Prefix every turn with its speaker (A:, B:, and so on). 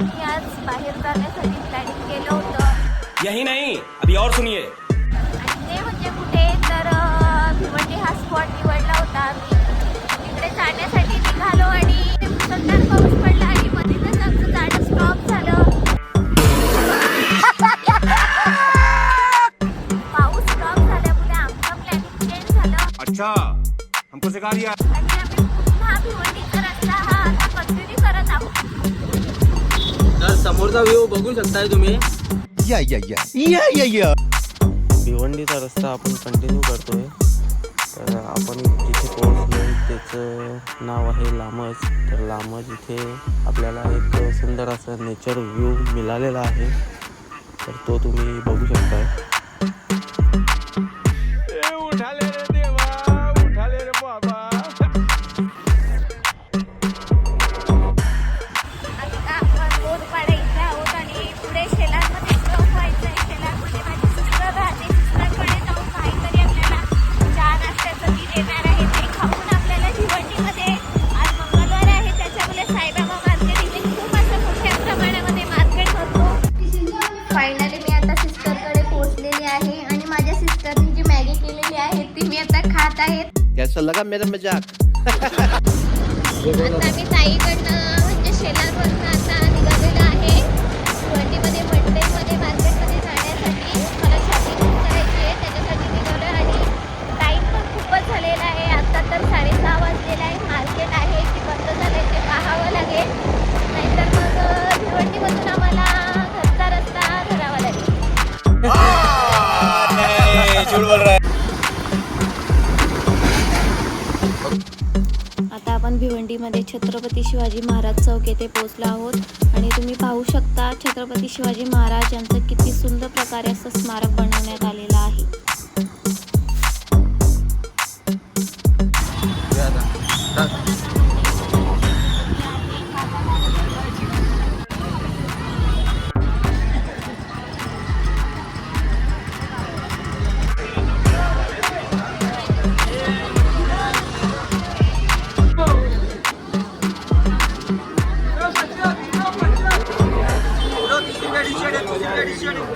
A: आम्ही आज बाहेर जाण्यासाठी प्लॅनिंग केलं होतं.
B: यही नहीं अभी और सुनिए.
A: आणि ते म्हणजे कुठे तर भिवंडी हा स्पॉट निवडला होता. आम्ही तिकडे जाण्यासाठी निघालो आणि मुसळधार पाऊस पडला आणि मध्येच आमचं जाणं स्टॉप झालं. पाऊस स्टॉप झाल्यामुळे आमचं प्लॅनिंग चेंज झालं.
B: अच्छा हमको सिखा दिया.
A: आणि आम्ही पुन्हा भिवंडीचा
C: समोरचा व्ह्यू बघू शकताय तुम्ही.
D: Yeah, yeah, yeah. Yeah, yeah, yeah.
E: भिवंडीचा रस्ता आपण कंटिन्यू करतोय. तर आपण जिथे पोहोचलो त्याचं नाव आहे लामज. तर लामज इथे आपल्याला एक सुंदर असं नेचर व्ह्यू मिळालेला आहे. तर तो तुम्ही बघू शकताय.
A: आता सिस्टरकडे पोहोचलेली आहे आणि माझ्या सिस्टरनी जी मॅगी केलेली आहे ती मी आता खात आहे.
D: कैसा लगा मेरा मजाक.
A: आता मी ताईकडनं आपण भिवंडीमध्ये छत्रपती शिवाजी महाराज चौक येथे पोहोचलो आहोत. आणि तुम्ही पाहू शकता छत्रपती शिवाजी महाराज यांचं किती सुंदर प्रकारे असं स्मारक बनवण्यात आलं Grazie.